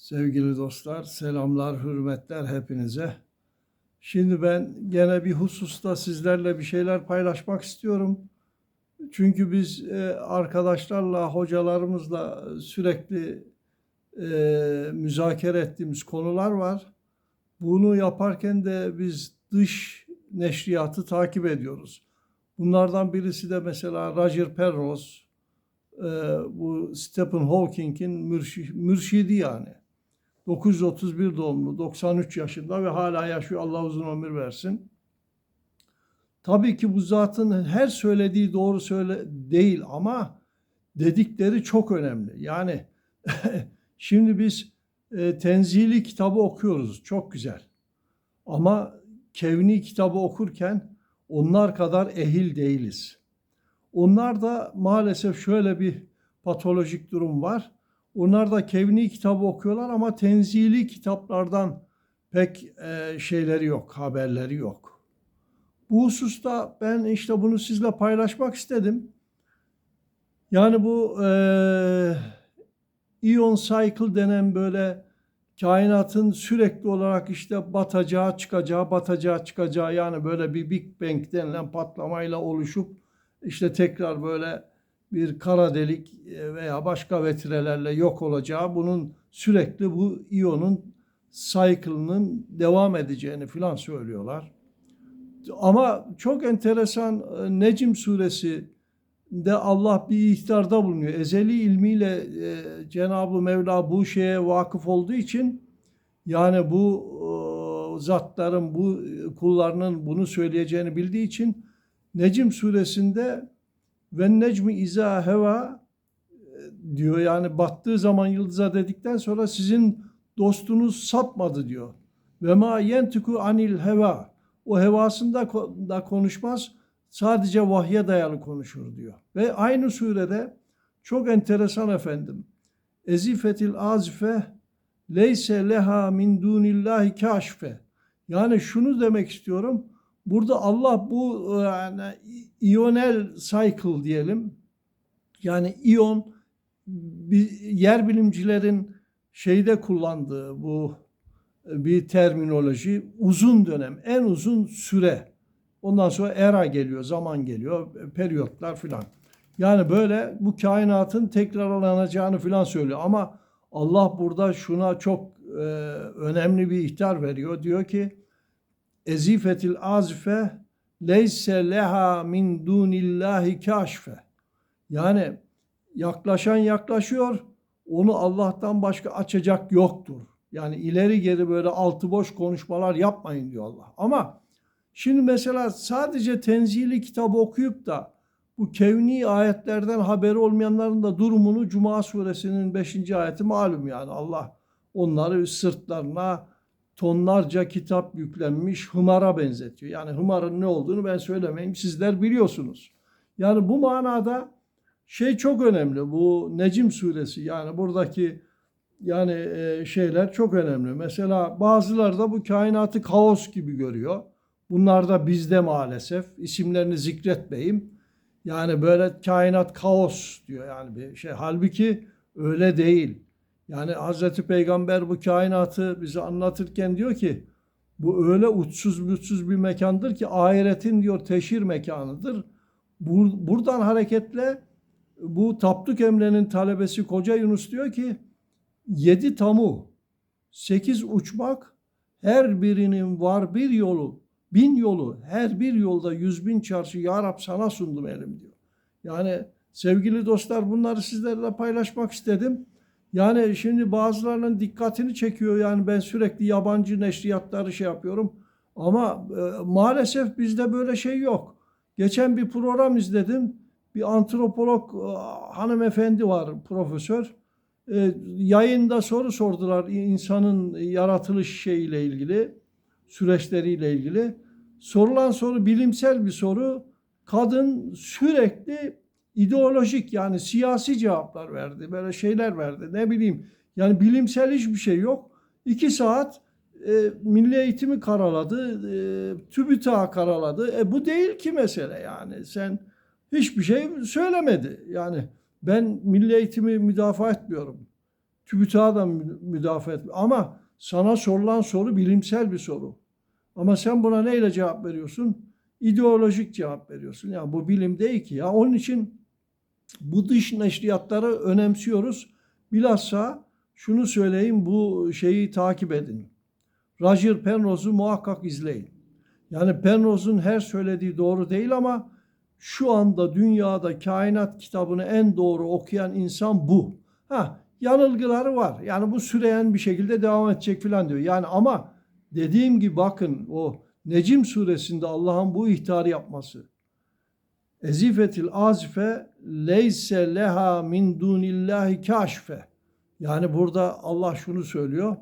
Sevgili dostlar, selamlar, hürmetler hepinize. Şimdi ben gene bir hususta sizlerle bir şeyler paylaşmak istiyorum. Çünkü biz e, arkadaşlarla, hocalarımızla sürekli e, müzakere ettiğimiz konular var. Bunu yaparken de biz dış neşriyatı takip ediyoruz. Bunlardan birisi de mesela Roger Penrose, bu Stephen Hawking'in mürşi- mürşidi yani. 931 doğumlu, 93 yaşında ve hala yaşıyor. Allah uzun ömür versin. Tabii ki bu zatın her söylediği doğru söyle değil ama dedikleri çok önemli. Yani şimdi biz e, tenzili kitabı okuyoruz. Çok güzel. Ama kevni kitabı okurken onlar kadar ehil değiliz. Onlar da maalesef şöyle bir patolojik durum var. Onlar da kevni kitabı okuyorlar ama tenzili kitaplardan pek e, şeyleri yok, haberleri yok. Bu hususta ben işte bunu sizle paylaşmak istedim. Yani bu e, ion cycle denen böyle kainatın sürekli olarak işte batacağı, çıkacağı, batacağı, çıkacağı yani böyle bir Big Bang denilen patlamayla oluşup işte tekrar böyle bir kara delik e, veya başka vetirelerle yok olacağı, bunun sürekli bu iyonun cycle'ının devam edeceğini filan söylüyorlar. Ama çok enteresan e, Necim suresi de Allah bir ihtarda bulunuyor. Ezeli ilmiyle e, Cenab-ı Mevla bu şeye vakıf olduğu için yani bu e, zatların, bu kullarının bunu söyleyeceğini bildiği için Necim suresinde ve necmi iza heva diyor yani battığı zaman yıldıza dedikten sonra sizin dostunuz sapmadı diyor. Ve ma yentiku anil heva. O hevasında da konuşmaz. Sadece vahye dayalı konuşur diyor. Ve aynı surede çok enteresan efendim. Ezifetil azife leyse leha min dunillahi kaşfe. Yani şunu demek istiyorum. Burada Allah bu e, yani iyonel cycle diyelim. Yani iyon yer bilimcilerin şeyde kullandığı bu e, bir terminoloji uzun dönem, en uzun süre. Ondan sonra era geliyor, zaman geliyor, periyotlar filan. Yani böyle bu kainatın tekrarlanacağını filan söylüyor. Ama Allah burada şuna çok e, önemli bir ihtar veriyor. Diyor ki ezifetil azife leyse leha min dunillahi kaşfe. Yani yaklaşan yaklaşıyor, onu Allah'tan başka açacak yoktur. Yani ileri geri böyle altı boş konuşmalar yapmayın diyor Allah. Ama şimdi mesela sadece tenzili kitabı okuyup da bu kevni ayetlerden haberi olmayanların da durumunu Cuma suresinin 5. ayeti malum yani Allah onları sırtlarına tonlarca kitap yüklenmiş hımara benzetiyor. Yani hımarın ne olduğunu ben söylemeyeyim sizler biliyorsunuz. Yani bu manada şey çok önemli bu Necim suresi yani buradaki yani e, şeyler çok önemli. Mesela bazıları da bu kainatı kaos gibi görüyor. Bunlar da bizde maalesef isimlerini zikretmeyeyim. Yani böyle kainat kaos diyor yani bir şey. Halbuki öyle değil. Yani Hazreti Peygamber bu kainatı bize anlatırken diyor ki bu öyle uçsuz buçsuz bir mekandır ki ahiretin diyor teşhir mekanıdır. Bur- buradan hareketle bu Tapduk Emre'nin talebesi Koca Yunus diyor ki yedi tamu, sekiz uçmak, her birinin var bir yolu, bin yolu, her bir yolda yüz bin çarşı ya Rab sana sundum elim diyor. Yani sevgili dostlar bunları sizlerle paylaşmak istedim. Yani şimdi bazılarının dikkatini çekiyor. Yani ben sürekli yabancı neşriyatları şey yapıyorum. Ama e, maalesef bizde böyle şey yok. Geçen bir program izledim. Bir antropolog e, hanımefendi var, profesör. E, yayında soru sordular insanın yaratılış şeyiyle ilgili, süreçleriyle ilgili. Sorulan soru bilimsel bir soru. Kadın sürekli ideolojik yani siyasi cevaplar verdi. Böyle şeyler verdi. Ne bileyim yani bilimsel hiçbir şey yok. İki saat e, milli eğitimi karaladı. E, TÜBİTAK'ı karaladı. E, bu değil ki mesele yani. Sen hiçbir şey söylemedi. Yani ben milli eğitimi müdafaa etmiyorum. TÜBİTAK'a da mü- müdafaa et. Ama sana sorulan soru bilimsel bir soru. Ama sen buna neyle cevap veriyorsun? İdeolojik cevap veriyorsun. Yani bu bilim değil ki. Ya onun için bu dış neşriyatları önemsiyoruz. Bilhassa şunu söyleyeyim bu şeyi takip edin. Roger Penrose'u muhakkak izleyin. Yani Penrose'un her söylediği doğru değil ama şu anda dünyada kainat kitabını en doğru okuyan insan bu. Ha yanılgıları var. Yani bu süreyen bir şekilde devam edecek falan diyor. Yani ama dediğim gibi bakın o Necim suresinde Allah'ın bu ihtarı yapması. Ezifetil azife leyse leha min dunillahi kaşfe. Yani burada Allah şunu söylüyor.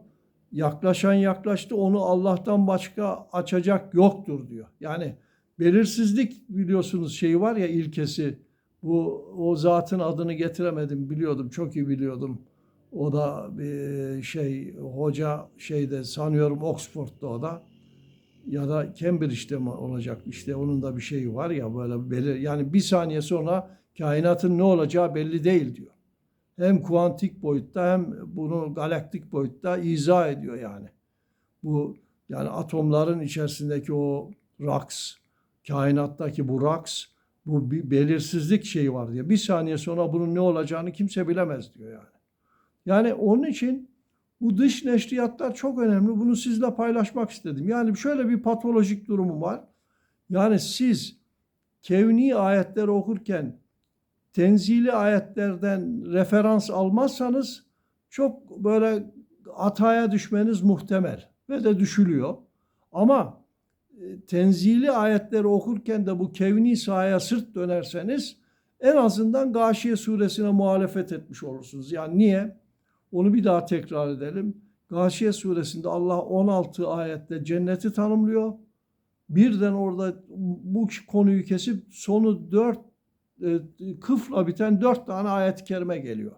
Yaklaşan yaklaştı onu Allah'tan başka açacak yoktur diyor. Yani belirsizlik biliyorsunuz şeyi var ya ilkesi. Bu o zatın adını getiremedim biliyordum çok iyi biliyordum. O da bir şey hoca şeyde sanıyorum Oxford'da o da ya da Cambridge'de mi olacak işte onun da bir şeyi var ya böyle belir yani bir saniye sonra kainatın ne olacağı belli değil diyor. Hem kuantik boyutta hem bunu galaktik boyutta izah ediyor yani. Bu yani atomların içerisindeki o raks, kainattaki bu raks, bu bir belirsizlik şeyi var diyor. Bir saniye sonra bunun ne olacağını kimse bilemez diyor yani. Yani onun için bu dış neşriyatlar çok önemli. Bunu sizle paylaşmak istedim. Yani şöyle bir patolojik durumu var. Yani siz kevni ayetleri okurken tenzili ayetlerden referans almazsanız çok böyle hataya düşmeniz muhtemel ve de düşülüyor. Ama e, tenzili ayetleri okurken de bu kevni sahaya sırt dönerseniz en azından Gâşiye suresine muhalefet etmiş olursunuz. Yani niye? Onu bir daha tekrar edelim. Gâşiye suresinde Allah 16 ayette cenneti tanımlıyor. Birden orada bu konuyu kesip sonu 4 e, kıfla biten 4 tane ayet-i kerime geliyor.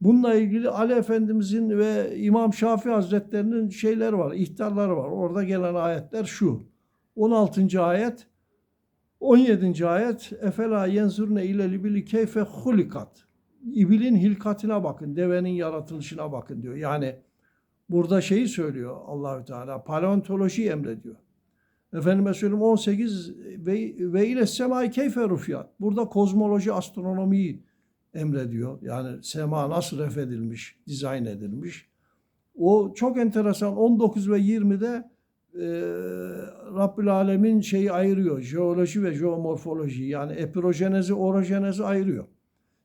Bununla ilgili Ali Efendimizin ve İmam Şafii Hazretlerinin şeyleri var, ihtarları var. Orada gelen ayetler şu. 16. ayet 17. ayet Efela yenzurne ile libili keyfe hulikat. İbilin hilkatine bakın, devenin yaratılışına bakın diyor. Yani burada şeyi söylüyor Allahü Teala. Paleontoloji emrediyor. Efendime söyleyeyim 18 ve, ve ile semai keyfe rufiyat. Burada kozmoloji, astronomiyi emrediyor. Yani sema nasıl refedilmiş, dizayn edilmiş. O çok enteresan 19 ve 20'de e, Rabbül Alemin şeyi ayırıyor. Jeoloji ve jeomorfoloji yani epirojenezi, orojenezi ayırıyor.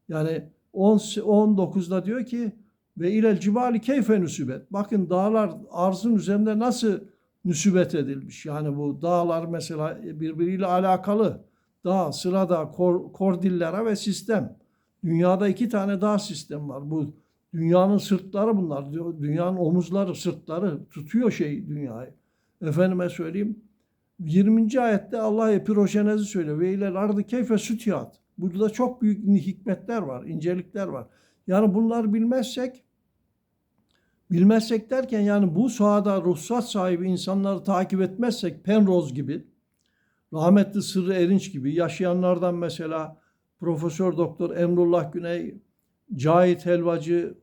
Yani 10, 19'da diyor ki ve ilel cibali keyfe nüsübet. Bakın dağlar arzın üzerinde nasıl nüsübet edilmiş. Yani bu dağlar mesela birbiriyle alakalı. Dağ, sırada, kor, kordillera ve sistem. Dünyada iki tane dağ sistem var. Bu dünyanın sırtları bunlar. Dünyanın omuzları, sırtları tutuyor şey dünyayı. Efendime söyleyeyim. 20. ayette Allah epirojenezi söylüyor. Ve ile ardı keyfe sütiyat. Burada çok büyük hikmetler var, incelikler var. Yani bunlar bilmezsek bilmezsek derken yani bu sahada ruhsat sahibi insanları takip etmezsek Penrose gibi rahmetli Sırrı Erinç gibi yaşayanlardan mesela Profesör Doktor Emrullah Güney, Cahit Helvacı,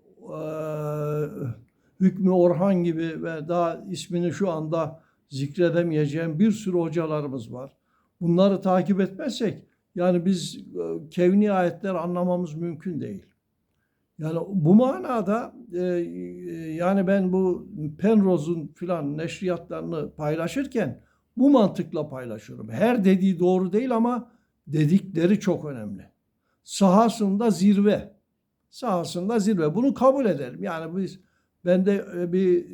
Hükmü Orhan gibi ve daha ismini şu anda zikredemeyeceğim bir sürü hocalarımız var. Bunları takip etmezsek yani biz kevni ayetler anlamamız mümkün değil. Yani bu manada e, yani ben bu Penrose'un filan neşriyatlarını paylaşırken bu mantıkla paylaşıyorum. Her dediği doğru değil ama dedikleri çok önemli. Sahasında zirve. Sahasında zirve. Bunu kabul edelim. Yani biz bende bir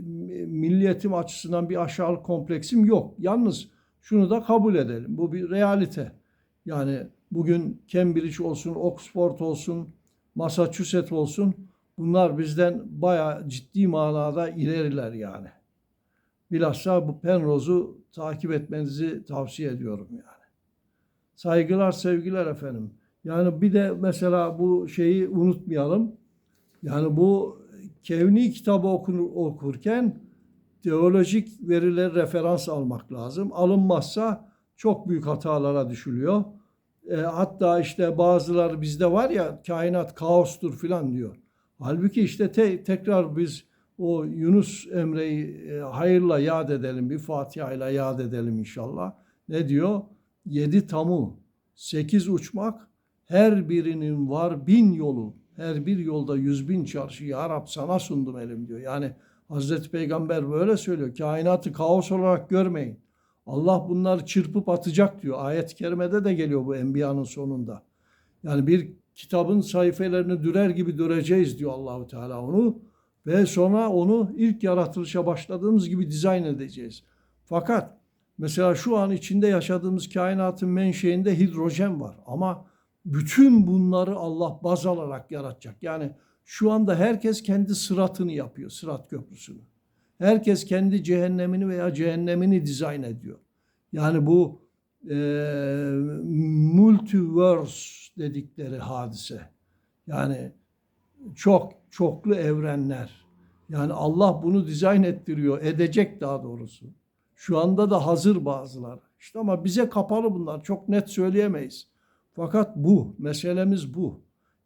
milliyetim açısından bir aşağılık kompleksim yok. Yalnız şunu da kabul edelim. Bu bir realite. Yani bugün Cambridge olsun, Oxford olsun, Massachusetts olsun bunlar bizden bayağı ciddi manada ileriler yani. Bilhassa bu Penrose'u takip etmenizi tavsiye ediyorum yani. Saygılar, sevgiler efendim. Yani bir de mesela bu şeyi unutmayalım. Yani bu Kevni kitabı okur, okurken teolojik veriler referans almak lazım. Alınmazsa çok büyük hatalara düşülüyor. E, hatta işte bazıları bizde var ya kainat kaostur filan diyor. Halbuki işte te- tekrar biz o Yunus Emre'yi e, hayırla yad edelim, bir Fatiha ile yad edelim inşallah. Ne diyor? Yedi tamu, sekiz uçmak, her birinin var bin yolu. Her bir yolda yüz bin çarşı. Ya Rab sana sundum elim diyor. Yani Hazreti Peygamber böyle söylüyor. Kainatı kaos olarak görmeyin. Allah bunları çırpıp atacak diyor. Ayet-i kerimede de geliyor bu Enbiya'nın sonunda. Yani bir kitabın sayfalarını dürer gibi döreceğiz diyor Allahu Teala onu ve sonra onu ilk yaratılışa başladığımız gibi dizayn edeceğiz. Fakat mesela şu an içinde yaşadığımız kainatın menşeinde hidrojen var ama bütün bunları Allah baz alarak yaratacak. Yani şu anda herkes kendi sıratını yapıyor, sırat köprüsünü. Herkes kendi cehennemini veya cehennemini dizayn ediyor. Yani bu e, multiverse dedikleri hadise. Yani çok çoklu evrenler. Yani Allah bunu dizayn ettiriyor, edecek daha doğrusu. Şu anda da hazır bazıları. İşte ama bize kapalı bunlar. Çok net söyleyemeyiz. Fakat bu, meselemiz bu.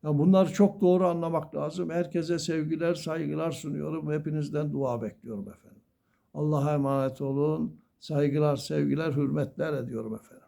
Ya bunları çok doğru anlamak lazım. Herkese sevgiler, saygılar sunuyorum. Hepinizden dua bekliyorum efendim. Allah'a emanet olun. Saygılar, sevgiler, hürmetler ediyorum efendim.